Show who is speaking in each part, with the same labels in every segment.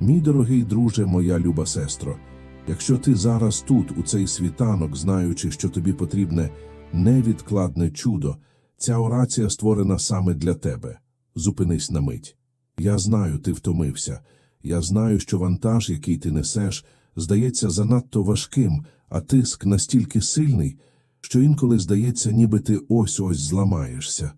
Speaker 1: Мій дорогий друже, моя люба сестро, якщо ти зараз тут, у цей світанок, знаючи, що тобі потрібне невідкладне чудо, ця орація створена саме для тебе. Зупинись на мить. Я знаю, ти втомився. Я знаю, що вантаж, який ти несеш, здається занадто важким, а тиск настільки сильний, що інколи здається, ніби ти ось-ось зламаєшся.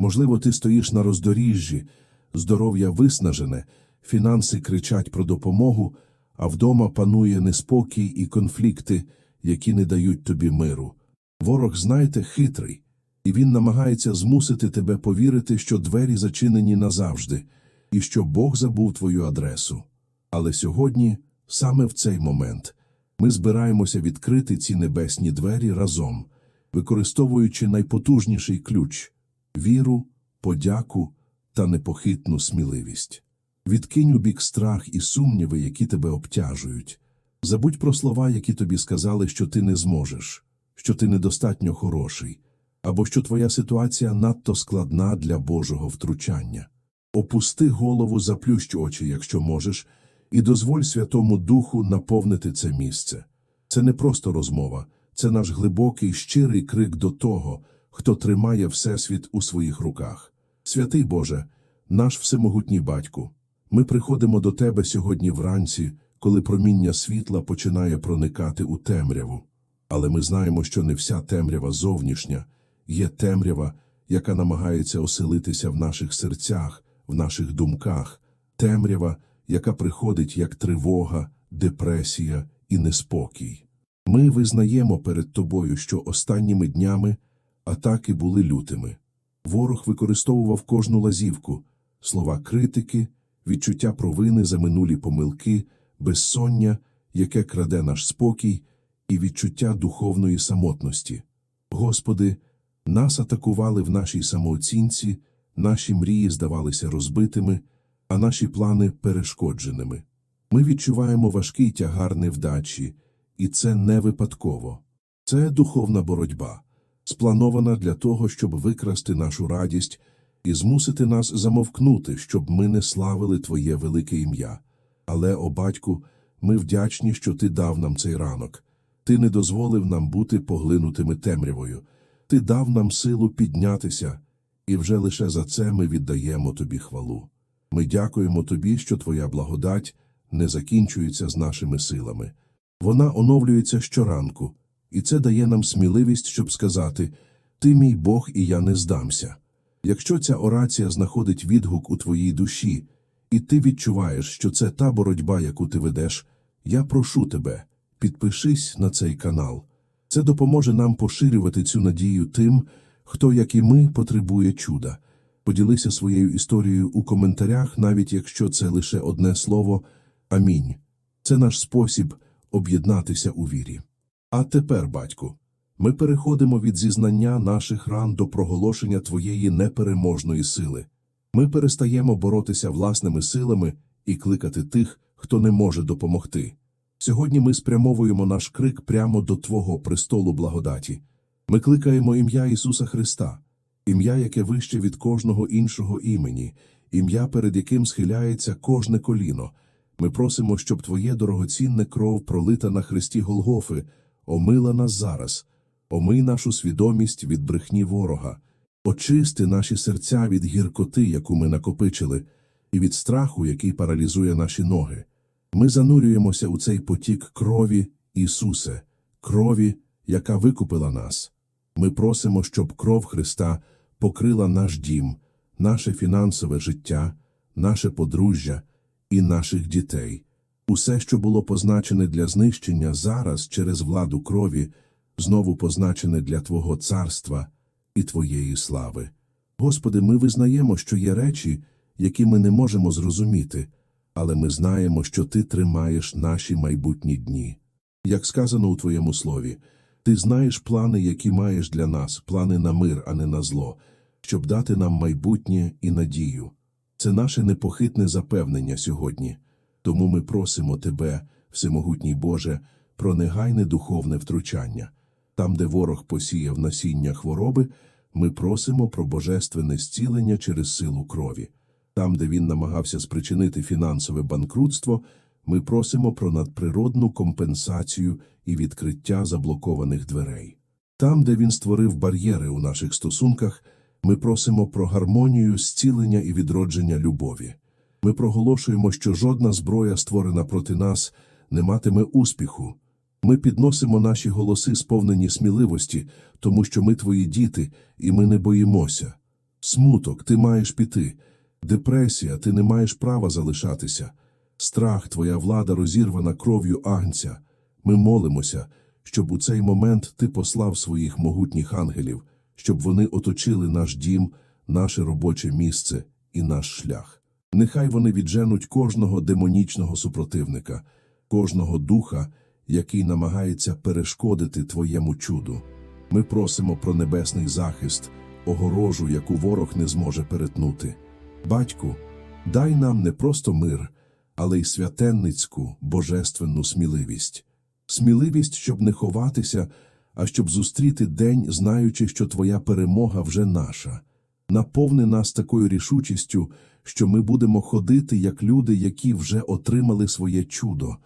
Speaker 1: Можливо, ти стоїш на роздоріжжі, здоров'я виснажене, фінанси кричать про допомогу, а вдома панує неспокій і конфлікти, які не дають тобі миру. Ворог, знаєте, хитрий, і він намагається змусити тебе повірити, що двері зачинені назавжди, і що Бог забув твою адресу. Але сьогодні, саме в цей момент, ми збираємося відкрити ці небесні двері разом, використовуючи найпотужніший ключ віру, подяку та непохитну сміливість. Відкинь у бік страх і сумніви, які тебе обтяжують. Забудь про слова, які тобі сказали, що ти не зможеш, що ти недостатньо хороший, або що твоя ситуація надто складна для Божого втручання. Опусти голову, заплющ очі, якщо можеш, і дозволь Святому Духу наповнити це місце. Це не просто розмова, це наш глибокий, щирий крик до того, хто тримає Всесвіт у своїх руках. Святий Боже, наш всемогутній батьку, ми приходимо до Тебе сьогодні вранці, коли проміння світла починає проникати у темряву. Але ми знаємо, що не вся темрява зовнішня, є темрява, яка намагається оселитися в наших серцях, в наших думках, темрява, яка приходить як тривога, депресія і неспокій. Ми визнаємо перед тобою, що останніми днями атаки були лютими. Ворог використовував кожну лазівку, слова критики, відчуття провини за минулі помилки, безсоння, яке краде наш спокій, і відчуття духовної самотності. Господи, нас атакували в нашій самооцінці, наші мрії здавалися розбитими, а наші плани перешкодженими. Ми відчуваємо важкий тягар невдачі, і це не випадково. Це духовна боротьба, спланована для того, щоб викрасти нашу радість і змусити нас замовкнути, щоб ми не славили Твоє велике ім'я. Але, о батьку, ми вдячні, що ти дав нам цей ранок. Ти не дозволив нам бути поглинутими темрявою. Ти дав нам силу піднятися, і вже лише за це ми віддаємо тобі хвалу. Ми дякуємо тобі, що твоя благодать не закінчується з нашими силами. Вона оновлюється щоранку, і це дає нам сміливість, щоб сказати Ти мій Бог, і я не здамся. Якщо ця орація знаходить відгук у твоїй душі, і ти відчуваєш, що це та боротьба, яку ти ведеш, я прошу тебе, підпишись на цей канал. Це допоможе нам поширювати цю надію тим, хто, як і ми, потребує чуда. Поділися своєю історією у коментарях, навіть якщо це лише одне слово Амінь. Це наш спосіб об'єднатися у вірі. А тепер, батьку, ми переходимо від зізнання наших ран до проголошення твоєї непереможної сили. Ми перестаємо боротися власними силами і кликати тих, хто не може допомогти. Сьогодні ми спрямовуємо наш крик прямо до Твого престолу благодаті. Ми кликаємо ім'я Ісуса Христа, ім'я, яке вище від кожного іншого імені, ім'я, перед яким схиляється кожне коліно. Ми просимо, щоб Твоє дорогоцінне кров, пролита на хресті Голгофи, омила нас зараз, омий нашу свідомість від брехні ворога, очисти наші серця від гіркоти, яку ми накопичили, і від страху, який паралізує наші ноги. Ми занурюємося у цей потік крові, Ісусе, крові, яка викупила нас. Ми просимо, щоб кров Христа покрила наш дім, наше фінансове життя, наше подружжя і наших дітей. Усе, що було позначене для знищення зараз через владу крові, знову позначене для Твого царства і Твоєї слави. Господи, ми визнаємо, що є речі, які ми не можемо зрозуміти, але ми знаємо, що Ти тримаєш наші майбутні дні. Як сказано у Твоєму слові, Ти знаєш плани, які маєш для нас, плани на мир, а не на зло, щоб дати нам майбутнє і надію. Це наше непохитне запевнення сьогодні. Тому ми просимо Тебе, Всемогутній Боже, про негайне духовне втручання. Там, де ворог посіяв насіння хвороби, ми просимо про божественне зцілення через силу крові. Там, де він намагався спричинити фінансове банкрутство, ми просимо про надприродну компенсацію і відкриття заблокованих дверей. Там, де він створив бар'єри у наших стосунках, ми просимо про гармонію, зцілення і відродження любові. Ми проголошуємо, що жодна зброя, створена проти нас, не матиме успіху. Ми підносимо наші голоси, сповнені сміливості, тому що ми твої діти, і ми не боїмося. Смуток, ти маєш піти. Депресія, ти не маєш права залишатися. Страх, твоя влада розірвана кров'ю агнця. Ми молимося, щоб у цей момент ти послав своїх могутніх ангелів, щоб вони оточили наш дім, наше робоче місце і наш шлях. Нехай вони відженуть кожного демонічного супротивника, кожного духа, який намагається перешкодити твоєму чуду. Ми просимо про небесний захист, огорожу, яку ворог не зможе перетнути. Батьку, дай нам не просто мир, але й святенницьку, божественну сміливість. Сміливість, щоб не ховатися, а щоб зустріти день, знаючи, що твоя перемога вже наша. Наповни нас такою рішучістю, що ми будемо ходити як люди, які вже отримали своє чудо.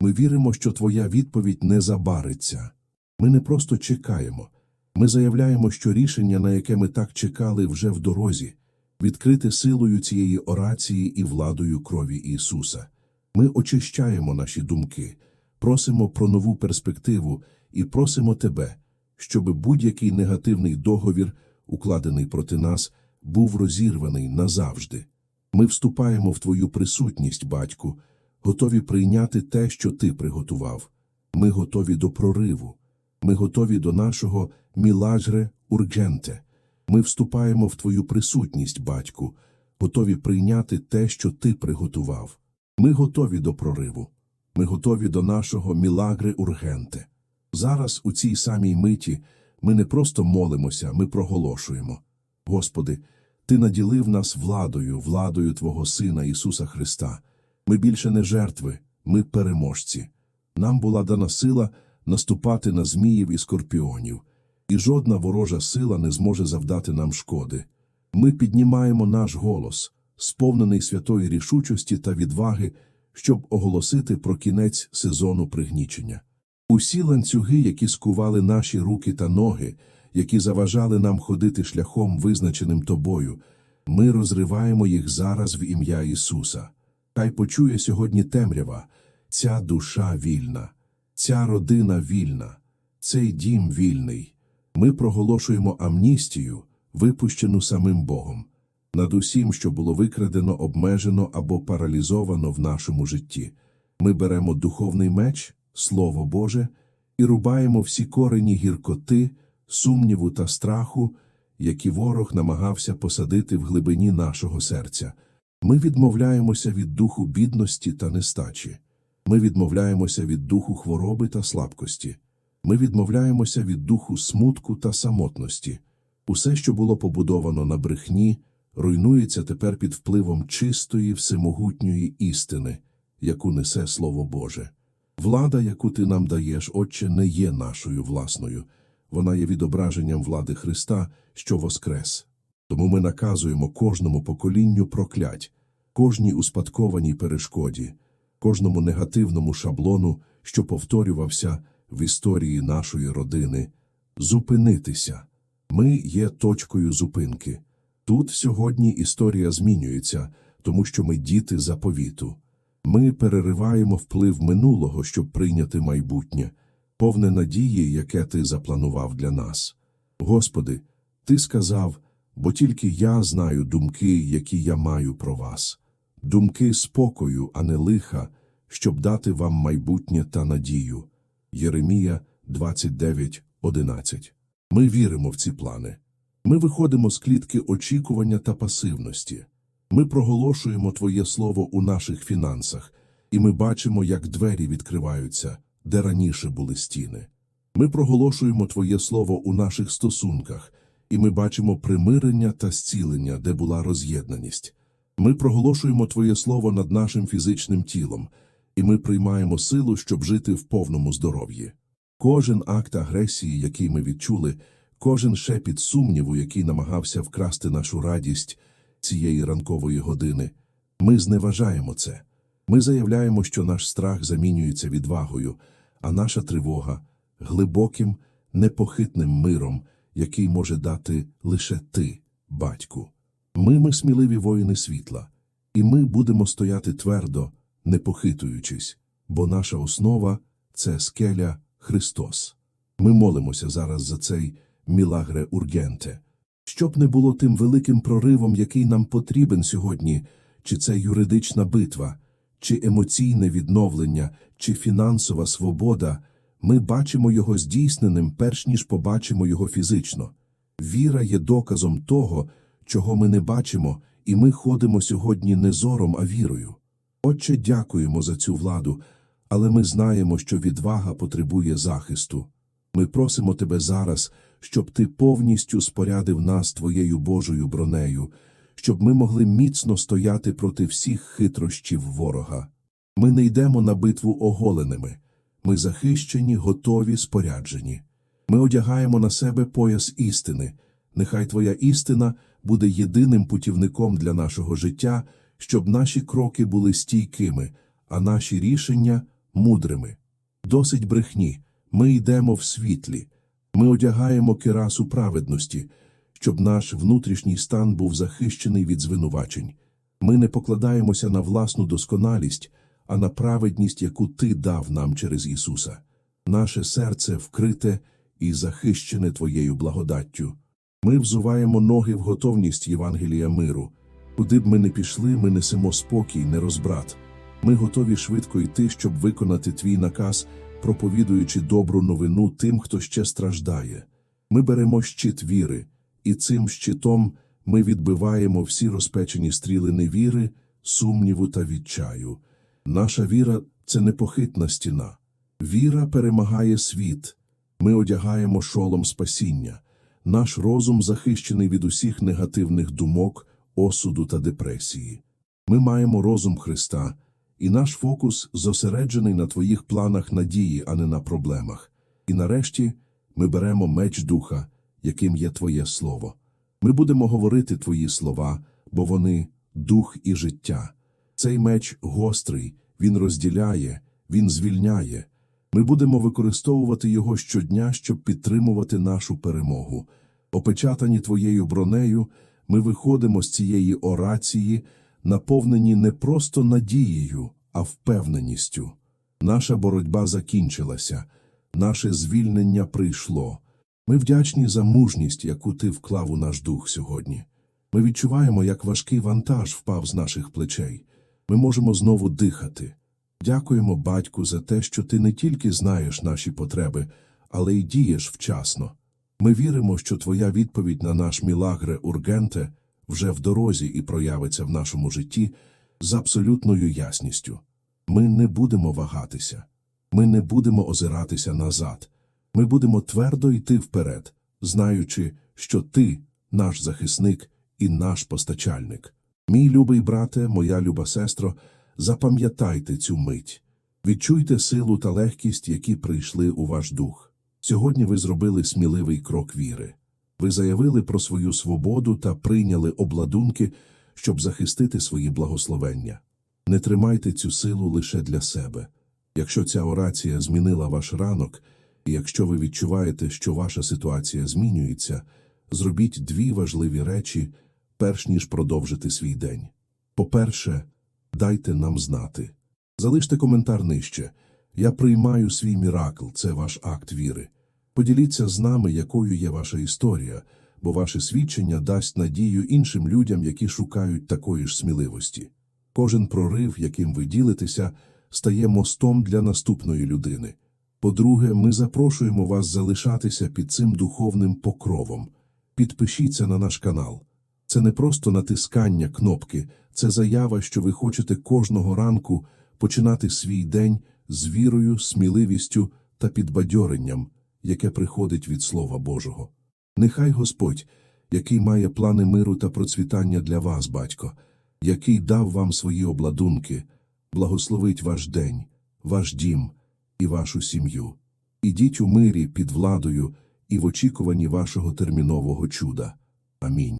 Speaker 1: Ми віримо, що твоя відповідь не забариться. Ми не просто чекаємо. Ми заявляємо, що рішення, на яке ми так чекали, вже в дорозі, відкрите силою цієї орації і владою крові Ісуса. Ми очищаємо наші думки, просимо про нову перспективу і просимо Тебе, щоб будь-який негативний договір, укладений проти нас, був розірваний назавжди. Ми вступаємо в Твою присутність, Батьку, готові прийняти те, що Ти приготував. Ми готові до прориву. Ми готові до нашого мілажре урдженте. Ми вступаємо в Твою присутність, Батьку, готові прийняти те, що Ти приготував. Ми готові до прориву. Ми готові до нашого мілагре ургенте. Зараз, у цій самій миті, ми не просто молимося, ми проголошуємо. Господи, Ти наділив нас владою, владою Твого Сина Ісуса Христа. Ми більше не жертви, ми переможці. Нам була дана сила наступати на зміїв і скорпіонів, і жодна ворожа сила не зможе завдати нам шкоди. Ми піднімаємо наш голос, сповнений святої рішучості та відваги, щоб оголосити про кінець сезону пригнічення. Усі ланцюги, які скували наші руки та ноги, які заважали нам ходити шляхом, визначеним тобою, ми розриваємо їх зараз в ім'я Ісуса. Хай почує сьогодні темрява, ця душа вільна, ця родина вільна, цей дім вільний. Ми проголошуємо амністію, випущену самим Богом, над усім, що було викрадено, обмежено або паралізовано в нашому житті. Ми беремо духовний меч, Слово Боже, і рубаємо всі корені гіркоти, сумніву та страху, які ворог намагався посадити в глибині нашого серця. Ми відмовляємося від духу бідності та нестачі. Ми відмовляємося від духу хвороби та слабкості. Ми відмовляємося від духу смутку та самотності. Усе, що було побудовано на брехні, руйнується тепер під впливом чистої, всемогутньої істини, яку несе Слово Боже. Влада, яку ти нам даєш, Отче, не є нашою власною. Вона є відображенням влади Христа, що воскрес. Тому ми наказуємо кожному поколінню проклять, кожній успадкованій перешкоді, кожному негативному шаблону, що повторювався в історії нашої родини, зупинитися. Ми є точкою зупинки. Тут сьогодні історія змінюється, тому що ми діти заповіту. Ми перериваємо вплив минулого, щоб прийняти майбутнє, повне надії, яке ти запланував для нас. Господи, ти сказав, бо тільки я знаю думки, які я маю про вас, думки спокою, а не лиха, щоб дати вам майбутнє та надію. Єремія 29.11 Ми віримо в ці плани. Ми виходимо з клітки очікування та пасивності. Ми проголошуємо Твоє Слово у наших фінансах, і ми бачимо, як двері відкриваються, де раніше були стіни. Ми проголошуємо Твоє Слово у наших стосунках, і ми бачимо примирення та зцілення, де була роз'єднаність. Ми проголошуємо Твоє Слово над нашим фізичним тілом, і ми приймаємо силу, щоб жити в повному здоров'ї. Кожен акт агресії, який ми відчули, кожен шепіт сумніву, який намагався вкрасти нашу радість, цієї ранкової години. Ми зневажаємо це. Ми заявляємо, що наш страх замінюється відвагою, а наша тривога глибоким, непохитним миром, який може дати лише ти, батьку. Ми ми сміливі воїни світла, і ми будемо стояти твердо, не похитуючись, бо наша основа це скеля Христос. Ми молимося зараз за цей мілагре ургенте. Щоб не було тим великим проривом, який нам потрібен сьогодні, чи це юридична битва, чи емоційне відновлення, чи фінансова свобода, ми бачимо його здійсненим, перш ніж побачимо його фізично. Віра є доказом того, чого ми не бачимо, і ми ходимо сьогодні не зором, а вірою. Отче, дякуємо за цю владу, але ми знаємо, що відвага потребує захисту. Ми просимо тебе зараз, щоб ти повністю спорядив нас твоєю Божою бронею, щоб ми могли міцно стояти проти всіх хитрощів ворога. Ми не йдемо на битву оголеними. Ми захищені, готові, споряджені. Ми одягаємо на себе пояс істини. Нехай твоя істина буде єдиним путівником для нашого життя, щоб наші кроки були стійкими, а наші рішення мудрими. Досить брехні. Ми йдемо в світлі. Ми одягаємо кирасу праведності, щоб наш внутрішній стан був захищений від звинувачень. Ми не покладаємося на власну досконалість, а на праведність, яку ти дав нам через Ісуса. Наше серце вкрите і захищене Твоєю благодаттю. Ми взуваємо ноги в готовність Євангелія миру. Куди б ми не пішли, ми несемо спокій, не розбрат. Ми готові швидко йти, щоб виконати твій наказ, проповідуючи добру новину тим, хто ще страждає. Ми беремо щит віри, і цим щитом ми відбиваємо всі розпечені стріли невіри, сумніву та відчаю. Наша віра це непохитна стіна. Віра перемагає світ. Ми одягаємо шолом спасіння. Наш розум захищений від усіх негативних думок, осуду та депресії. Ми маємо розум Христа, і наш фокус зосереджений на твоїх планах надії, а не на проблемах. І нарешті ми беремо меч духа, яким є Твоє Слово. Ми будемо говорити Твої слова, бо вони дух і життя. Цей меч гострий, він розділяє, він звільняє. Ми будемо використовувати його щодня, щоб підтримувати нашу перемогу. Опечатані твоєю бронею, ми виходимо з цієї орації, наповнені не просто надією, а впевненістю. Наша боротьба закінчилася, наше звільнення прийшло. Ми вдячні за мужність, яку ти вклав у наш дух сьогодні. Ми відчуваємо, як важкий вантаж впав з наших плечей. Ми можемо знову дихати. Дякуємо, батьку, за те, що ти не тільки знаєш наші потреби, але й дієш вчасно. Ми віримо, що твоя відповідь на наш мілагре ургенте вже в дорозі і проявиться в нашому житті з абсолютною ясністю. Ми не будемо вагатися, ми не будемо озиратися назад. Ми будемо твердо йти вперед, знаючи, що ти наш захисник і наш постачальник. Мій любий брате, моя люба сестро, запам'ятайте цю мить. Відчуйте силу та легкість, які прийшли у ваш дух. Сьогодні ви зробили сміливий крок віри. Ви заявили про свою свободу та прийняли обладунки, щоб захистити свої благословення. Не тримайте цю силу лише для себе. Якщо ця орація змінила ваш ранок, і якщо ви відчуваєте, що ваша ситуація змінюється, зробіть дві важливі речі, перш ніж продовжити свій день. По-перше, дайте нам знати. Залиште коментар нижче. Я приймаю свій міракл, це ваш акт віри. Поділіться з нами, якою є ваша історія, бо ваше свідчення дасть надію іншим людям, які шукають такої ж сміливості. Кожен прорив, яким ви ділитеся, стає мостом для наступної людини. По-друге, ми запрошуємо вас залишатися під цим духовним покровом. Підпишіться на наш канал. Це не просто натискання кнопки, це заява, що ви хочете кожного ранку починати свій день з вірою, сміливістю та підбадьоренням, яке приходить від Слова Божого. Нехай Господь, який має плани миру та процвітання для вас, батько, який дав вам свої обладунки, благословить ваш день, ваш дім і вашу сім'ю. Ідіть у мирі під владою і в очікуванні вашого термінового чуда. Амінь.